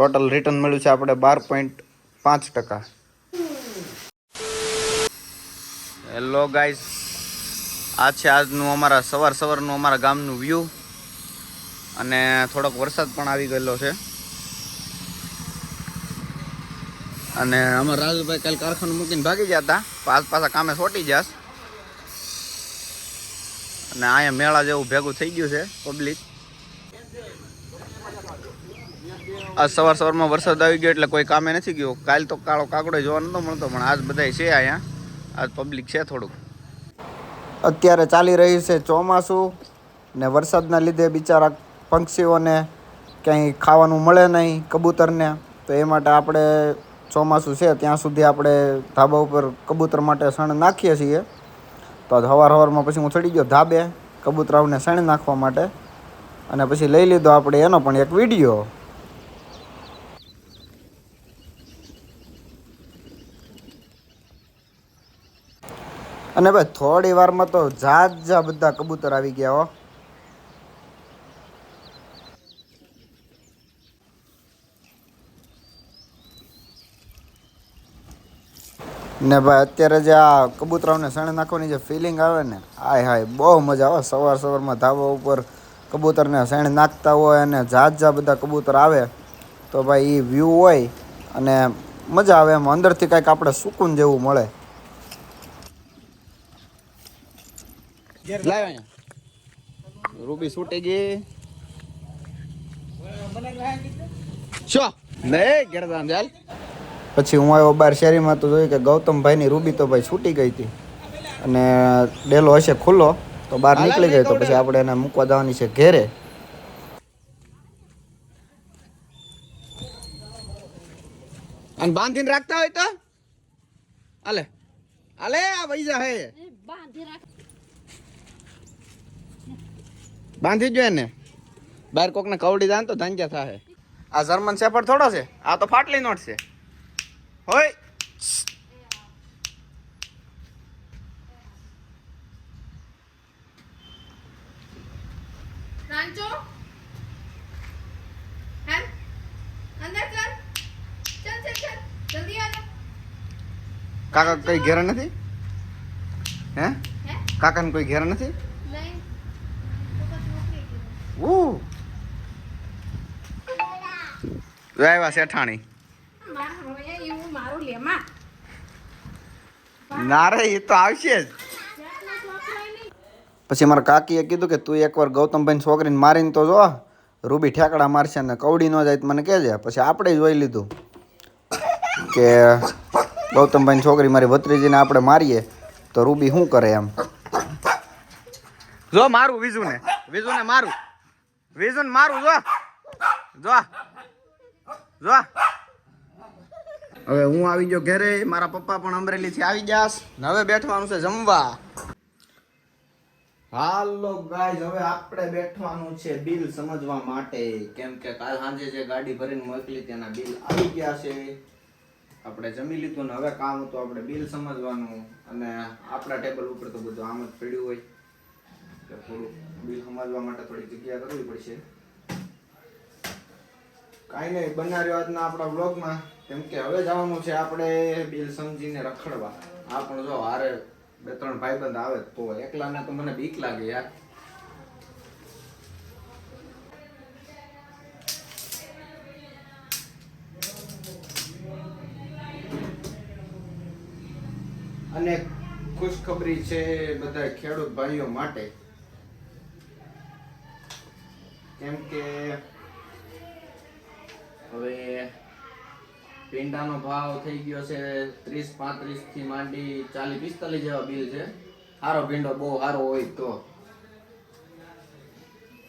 Total return મળ્યું છે આપણે બાર પોઈન્ટ પાંચ ટકા. હેલો ગાઈસ આ છે આજનું અમારા સવાર સવારનું અમારા ગામનું વ્યૂ અને થોડોક વરસાદ પણ આવી ગયેલો છે. અને અમારા રાજુભાઈ કાલે કારખાનું મૂકીને ભાગી ગયા હતા. પાસ પાછા કામે છોટી જાશ. અને અહીંયા મેળા જેવું ભેગું થઈ ગયું છે પબ્લિક આ સવાર સવારમાં વરસાદ આવી ગયો એટલે કોઈ કામે નથી ગયો. કાલ તો કાળો કાગડો જોવા નતો મળતો, પણ આજ બધાય છે અહીંયા. આજ પબ્લિક છે થોડુંક. અત્યારે ચાલી રહ્યું છે ચોમાસું ને વરસાદના લીધે બિચારા પક્ષીઓને ક્યાંય ખાવાનું મળે નહીં કબૂતરને. તો એ માટે આપણે ચોમાસું છે, ત્યાં સુધી આપણે ધાબા ઉપર કબૂતર માટે સણ નાખીએ છીએ. તો આજ હવાર હવારમાં પછી હું ચડી ગયો ધાબે કબૂતરાઓને સણ નાખવા માટે. અને પછી લઈ લીધો આપણે એનો પણ એક વીડિયો. અને ભાઈ થોડી વારમાં તો જાત જા બધા કબૂતર આવી ગયા હો. ને ભાઈ અત્યારે જે આ કબૂતરાઓને શણે નાખવાની જે ફિલિંગ આવે ને આય હાય, બહુ મજા આવે સવાર સવારમાં ધાબા ઉપર કબૂતરને શેણ નાખતા હોય અને જાત જા બધા કબૂતર આવે, તો ભાઈ એ વ્યૂ હોય અને મજા આવે એમ. અંદરથી કાંઈક આપણે સુકૂન જેવું મળે. લાવ અહીંયા. રૂબી છૂટી ગઈ. શું? નહીં ગેરદાન ચાલ પછી હું આવ્યો બાર શેરીમાં તો જોયું કે ગૌતમભાઈની રૂબી તો ભાઈ છૂટી ગઈ હતી. અને ડેલો હશે ખુલ્લો તો બહાર નીકળી ગયો તો પછી આપણે એને મૂકવા જવાની છે ઘેરે. અને બાંધીને રાખતા હોય તો? આલે આલે આ વૈજા હે. બાંધી જો એને. બાર કોકને કવડી દાન તો ધંજા થાહે. આ જર્મન શેફર્ડ થોડો છે. આ તો ફાટલી નોટ છે. હોય રાંચો. હેમ? અંદર ચાલ. ચાલ ચાલ ચાલ. જલ્દી આ કાકા કોઈ ઘેર નથી? હે? કાકાને કોઈ ઘેર નથી? ઉ આવ્યા શેઠાણી એ મારું ના કાકીએ કીધું કે તું એકવાર ગૌતમભાઈ છોકરીને મારીને તો જો, રૂબી ઠેકડા મારશે ને કવડી ન જાય મને કહેજે. પછી આપણે જોઈ લીધું કે ગૌતમભાઈની છોકરી મારી ભત્રીજીને આપણે મારીએ તો રૂબી શું કરે એમ? જો મારું વિજુને વિજુને મારું. વિજુને મારું, જો. જો. જો. હવે હું આવી ગયો ઘરે, મારા પપ્પા પણ અમરેલીથી આવી જાસ હવે બેઠવાનું છે જમવા. હાલો ગાઈઝ હવે આપણે બેઠવાનું છે બિલ સમજવા માટે. કેમ કે કાલ સાંજે જે ગાડી ભરીને મોકલી તેના બિલ આવી ગયા છે. આપણે જમી લીધું ને હવે કામ હતું, આપણે બિલ સમજવાનું. અને આપણા ટેબલ ઉપર તો બધું આમ જ પડ્યું હોય. એટલે થોડું બિલ સમજવા માટે થોડી જગ્યા કરવી પડશે. કાંઈ નહીં બનાવ્યો આજના આપણા બ્લોગમાં કેમ કે હવે જવાનું છે આપણે બિલ સમજીને રખડવા. આ પણ જો હારે બે ત્રણ ભાઈબંધ આવે તો એકલાના તો મને બીક લાગે યાર. અને ખુશખબરી છે બધા ખેડૂત ભાઈઓ માટે. કેમ કે હવે પીંડાનો ભાવ થઈ ગયો છે ત્રીસ પાંત્રીસથી માંડી ચાલીસ પિસ્તાલીસ જેવા બિલ છે. સારો ભીંડો બહુ સારો હોય તો.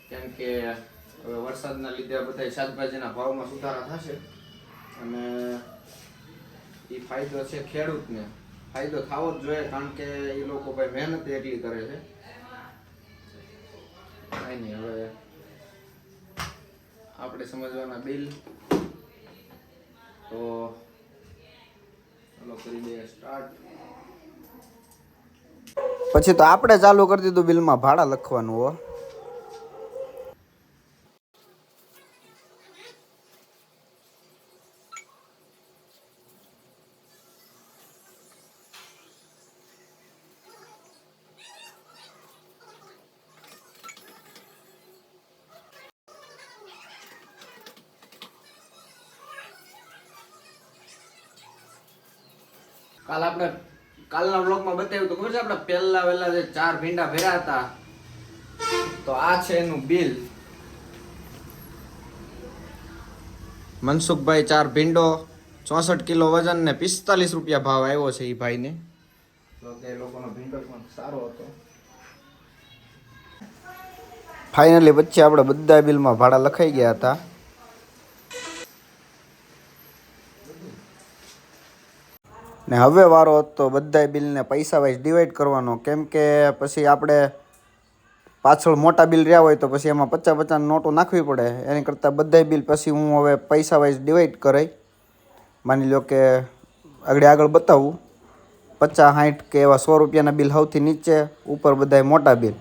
કેમ કે હવે વરસાદના લીધે બધા શાકભાજીના ભાવમાં સુધારા થશે. અને એ ફાયદો છે ખેડૂતને. ફાયદો થવો જ જોઈએ કારણ કે એ લોકો ભાઈ મહેનત એટલી કરે છે. કાંઈ નહીં, હવે આપણે સમજવાના બિલ. તો ચાલો કરી દઈએ સ્ટાર્ટ પછી તો આપણે ચાલુ કરી દીધું બિલમાં ભાડા લખવાનું હો. કાલ આપણે કાલના બ્લોગમાં બતાવ્યું તો ખબર છે આપણે પહેલા વહેલા જે ચાર ભીંડા ભર્યા હતા? તો આ છે એનું બિલ. મનસુખભાઈ ચાર ભીંડો ચોસઠ કિલો વજન ને પિસ્તાલીસ રૂપિયા ભાવ આવ્યો છે એ ભાઈને. તો લોકોનો ભીંડો પણ સારો હતો. ફાઇનલી વચ્ચે આપણે બધા બિલમાં ભાડા લખાઈ ગયા હતા. ને હવે વારો હતો બધા બિલને પૈસા વાઇઝ ડિવાઈડ કરવાનો. કેમ કે પછી આપણે પાછળ મોટા બિલ રહ્યા હોય તો પછી એમાં પચાસ પચાસ નોટો નાખવી પડે. એની કરતાં બધા બિલ પછી હું હવે પૈસા વાઇઝ ડિવાઈડ કરાઈ. માની લો કે આગળ આગળ બતાવું. પચાસ સાઠ કે એવા સો રૂપિયાના બિલ સૌથી નીચે, ઉપર બધાય મોટા બિલ.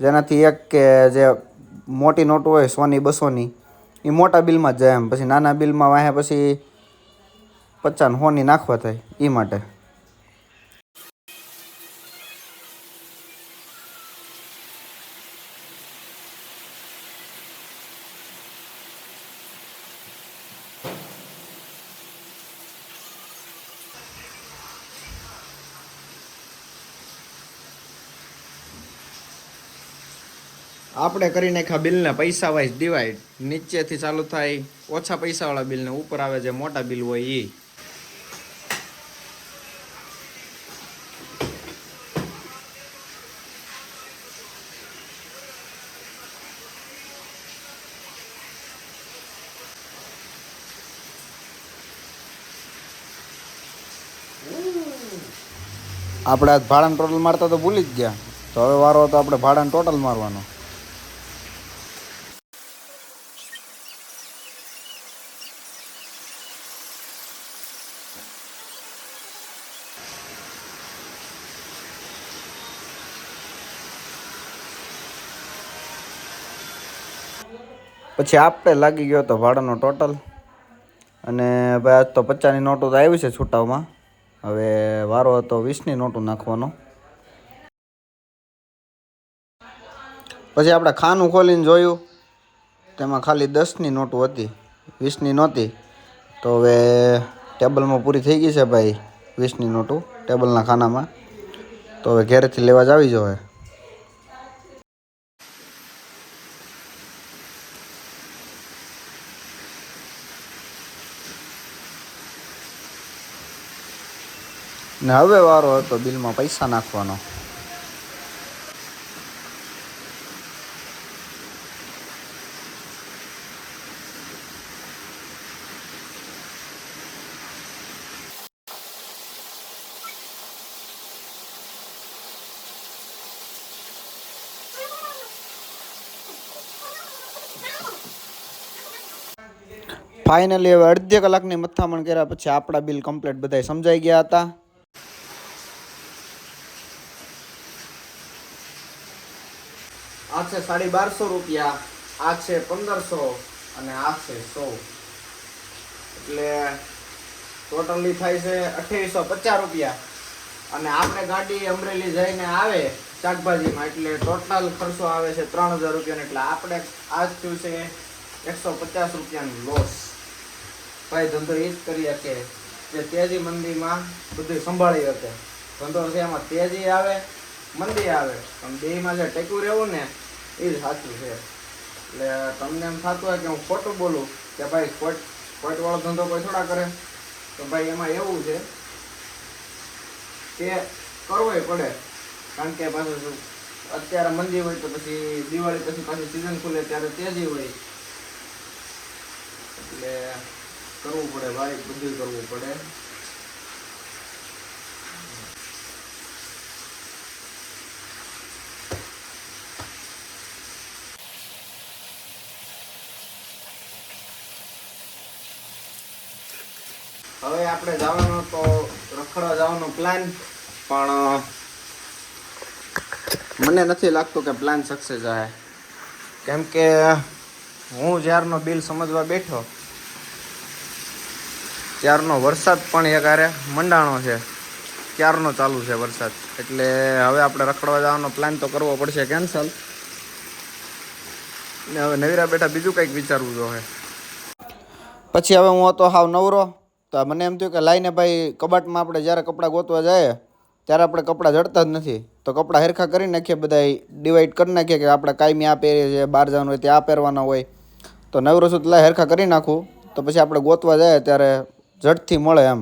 જેનાથી એક કે જે મોટી નોટો હોય સોની બસોની એ મોટા બિલમાં જ જાય એમ. પછી નાના બિલમાં વાંહે પછી પચાસ હોની નાખવા થાય એ માટે. આપણે કરી નાખ્યા બિલને પૈસા વાઇઝ ડિવાઈડ નીચેથી ચાલુ થાય, ઓછા પૈસાવાળા બિલને ઉપર આવે, જે મોટા બિલ હોય એ આપણે આજ ભાડાનું ટોટલ મારતા તો ભૂલી જ ગયા. તો હવે વારો હતો આપણે ભાડાનું ટોટલ મારવાનો. પછી આપણે લાગી ગયો હતો ભાડાનો ટોટલ અને ભાઈ આજ તો પચાસની નોટો તો આવી છે છૂટાવમાં. હવે વારો હતો વીસની નોટો નાખવાનો. પછી આપણે ખાનું ખોલીને જોયું, તેમાં ખાલી દસની નોટો હતી, વીસની નહોતી. તો હવે ટેબલમાં પૂરી થઈ ગઈ છે ભાઈ, વીસની નોટો, ટેબલના ખાનામાં. તો હવે ઘેરેથી લેવા જ આવી જોઈએ ને હવે વારો હતો બિલમાં પૈસા નાખવાનો. ફાઇનલી હવે અડધી કલાકની મથામણ કર્યા પછી આપણા બિલ કમ્પ્લીટ બધા સમજાઈ ગયા હતા. આ છે સાડી બારસો રૂપિયા, આ છે પંદરસો અને આ છે સો. એટલે ટોટલી થાય છે અઠ્યાવીસો પચાસ રૂપિયા. અને આપણે ગાડી અમરેલી જઈને આવે શાકભાજીમાં, એટલે ટોટલ ખર્ચો આવે છે ત્રણ હજાર રૂપિયાનો. એટલે આપણે આજ થયું છે એકસો પચાસ રૂપિયાનો લોસ. ભાઈ, ધંધો એ જ કરી શકે જે તેજી મંદીમાં બધું સંભાળી શકે. ધંધો છે એમાં તેજી આવે, મંદી આવે. પણ બેમાં જે ટેકું રહેવું ને એ સાચું છે. એટલે તમને એમ થતું હોય કે હું ખોટું બોલું, કે ભાઈ ખોટ, ખોટવાળો ધંધો કોઈ થોડા કરે? તો ભાઈ એમાં એવું છે કે કરવોય પડે. કારણ કે પાછું અત્યારે મંદી હોય તો પછી દિવાળી પછી પાછી સિઝન ખુલે ત્યારે તેજી હોય. એટલે કરવું પડે ભાઈ બધું કરવું પડે હવે આપણે જવાનો તો રખડવા જવાનો પ્લાન પણ મને નથી લાગતું કે પ્લાન સક્સેસ જાય કેમ કે હું જ્યારનો બિલ સમજવા બેઠો, ત્યારનો વરસાદ પણ એક હારે મંડાણો છે ક્યારનો ચાલુ છે વરસાદ. એટલે હવે આપણે રખડવા જવાનો પ્લાન તો કરવો પડશે કેન્સલ ને હવે નવીરા બેઠા બીજું કંઈક વિચારવું જોઈએ. પછી હવે હું હતો હાવ નવરો તો મને એમ થયું કે લાઈને ભાઈ કબાટમાં આપણે જ્યારે કપડાં ગોતવા જાય, ત્યારે આપણે કપડાં જડતા જ નથી. તો કપડાં હેરખા કરી નાખીએ બધા ડિવાઈડ કરી નાખીએ કે આપણે કાયમી આ પહેરીએ છીએ બહાર જવાનું હોય, ત્યાં પહેરવાના હોય. તો નવરો સુધી લાઈ હેરખા કરી નાખું, તો પછી આપણે ગોતવા જાય ત્યારે ઝડથી મળે એમ.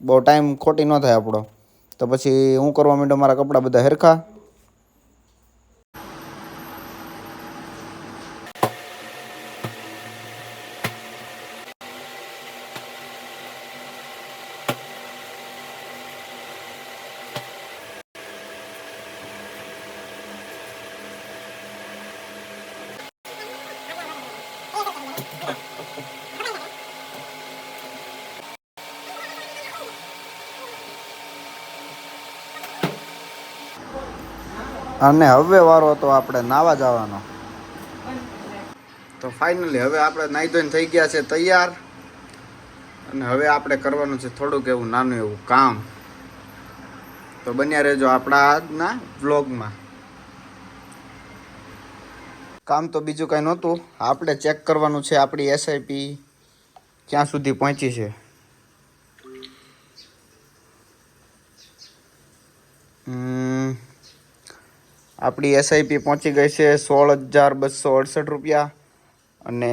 બહુ ટાઈમ ખોટી ન થાય આપણો. તો પછી હું કરવા માંડ્યો મારા કપડાં બધા હરખા અને હવે વારો હતો આપણે નાવા જવાનો. તો ફાઇનલી હવે આપણે નાહી ધોઈને થઈ ગયા છે તૈયાર. અને હવે આપણે કરવાનું છે થોડુંક એવું નાનું એવું કામ. તો બન્યા રહેજો આપણા આજના વ્લોગમાં. કામ તો બીજું કાંઈ નહોતું. આપણે ચેક કરવાનું છે આપણી એસઆઈપી ક્યાં સુધી પહોંચી છે. હમ, આપણી એસઆઈપી પહોંચી ગઈ છે સોળ હજાર બસો અડસઠ રૂપિયા અને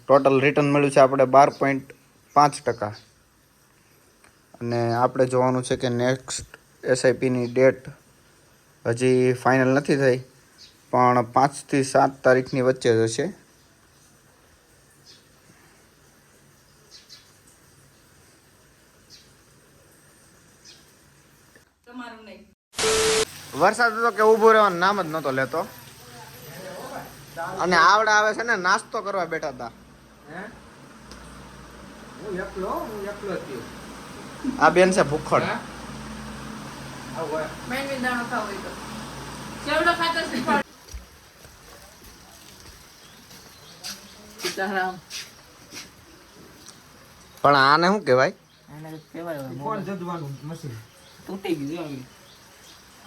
ટોટલ રિટર્ન મળ્યું છે આપણે બાર પોઈન્ટ પાંચ ટકા. અને આપણે જોવાનું છે કે નેક્સ્ટ એસઆઈપીની ડેટ હજી ફાઇનલ નથી થઈ, પણ પાંચથી સાત તારીખની વચ્ચે જ હશે. વરસાદ હતો કે ઊભું રહેવાનું નામ જ નહોતો લેતો. અને આવડે આવે છે ને નાસ્તો કરવા બેઠા હતા. આ બેન છે ભૂખડ. પણ આને શું મશીન. તૂટી ગયું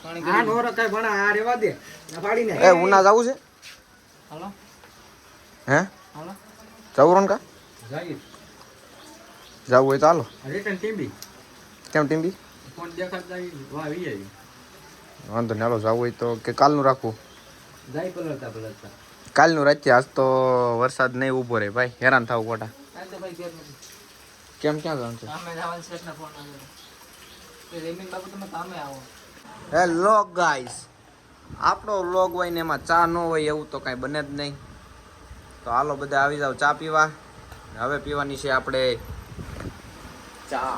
આ નો રખાય પણ આ રેવા દે. આ પાડી એ ઉના જાવું છે? હાલો. હે? હાલો. જવું કા જવું હોય તો હાલો. રિટર્ન ટીમ્બી કેમ ટીમ્બી ફોન વાહ આવી વાંધો નહીં હાલો જવું હોય તો કે કાલનું રાખવું? જાય પલળતા પલળતા. કાલનું રાખીએ આજ તો વરસાદ નહીં ઊભો રહે ભાઈ. હેરાન થવું ખોટા કાંઈ તો ભાઈ ઘેર નથી. કેમ ક્યાં જવાનું છે? કામે જવાનું છે એટલે ફોન રેમીન બાબુ તમે કામે આવો. હેલો ગાઈસ આપણો લોગ હોય ને એમાં ચા ન હોય એવું તો કાંઈ બને જ નહીં. તો હાલો, બધા આવી જાવ ચા પીવા. હવે પીવાની છે આપણે ચા.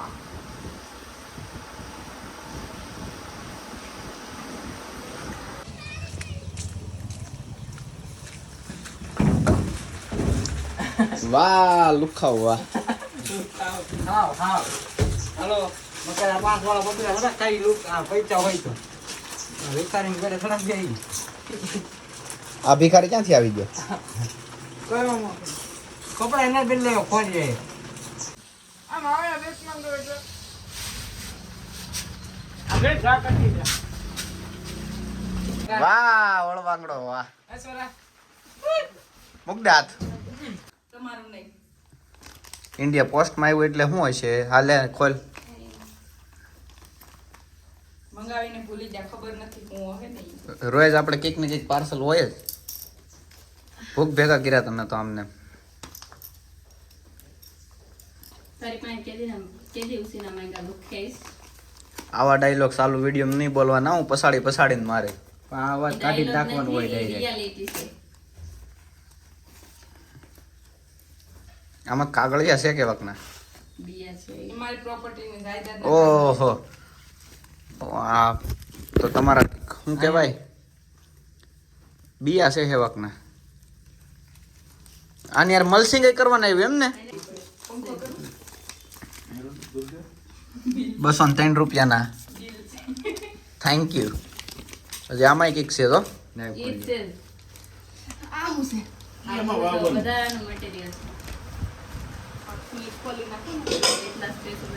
વાહ લુખાવ વાહ. હાવ હાવ. હાલો. બકરા હતા કઈ લુક આ પૈસા હોય તો. વિચારીને ઘરે થોડાક જઈ આ ભિખારી ક્યાંથી આવી ગયો? કપડા એના બદલે લેવો જાય આમ આવે બેસ માંગો એટલે. આપણે ચા કરી દે વાહ ઓળવાંગડો વાહ. તમારું નહીં. ઇન્ડિયા પોસ્ટમાં આવ્યું એટલે શું હશે? હાલે ખોલ. મંગાવીને ભૂલી જા ખબર નથી હું હે નહીં. રોજ આપણે કેક ને કેક પાર્સલ હોય જ. ભૂખ ભેગા કર્યા તમે તો અમને આવા ડાયલોગ ચાલુ વીડિયો નહીં બોલવાના હું પસાડી પસાડીને મારે. પણ આ વાત કાઢી નાખવાનું હોય ડાયરેક્ટ છે. આમાં કાગળિયા છે કે વખના? બિયા છે. મારી પ્રોપર્ટીની જાયદાદ ઓહો. આ તો તમારા શું કહેવાય? બિયા છે હેવકના આની યાર મલસિંગ કરવાના આવ્યું એમ ને બસો ને ત્રણ રૂપિયાના. થેન્ક યુ હજી આમાંય કંઈક છે તો? મટીરિયલ છે ખોલી નાખો એટલા સ્પેશિયલ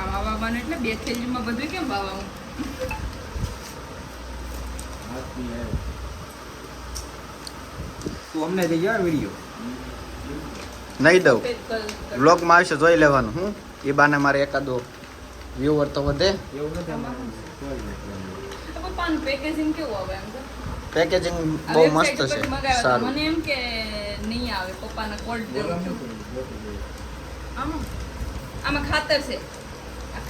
આવા બાબાને એટલે બે થેલીમાં બધું કેમ બાવાનું તું અમને દઈ યાર વીડિયો નહીં દઉં. બ્લોગમાં આવશે જોઈ લેવાનું હું? એ બાને મારે એકાદો વ્યુઅર તો વધે. પેકેજિંગ કેવું આવે એમ પેકેજિંગ બહુ મસ્ત છે. સારું. મને એમ કે નહીં આવે પપ્પાના કોલ્ડ આમાં આમાં ખાતર છે.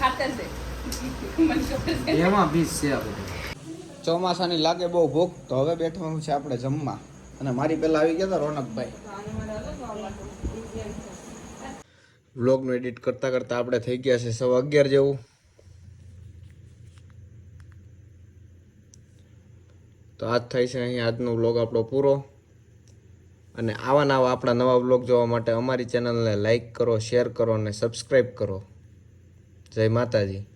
ખાતર છે મને ખબર છે. એમાં બીજ છે ચોમાસાની લાગે બહુ ભૂખ તો હવે બેઠવાનું છે આપણે જમવા. અને મારી પહેલા આવી ગયા હતા રોનકભાઈ. વ્લોગનું એડિટ કરતાં કરતાં આપણે થઈ ગયા છે સવા અગિયાર જેવું. તો આજ થાય છે અહીં આજનો વ્લોગ આપણો પૂરો. અને આવા નવા આપણા નવા વ્લોગ જોવા માટે અમારી ચેનલને લાઈક કરો શેર કરો અને સબસ્ક્રાઈબ કરો. જય માતાજી.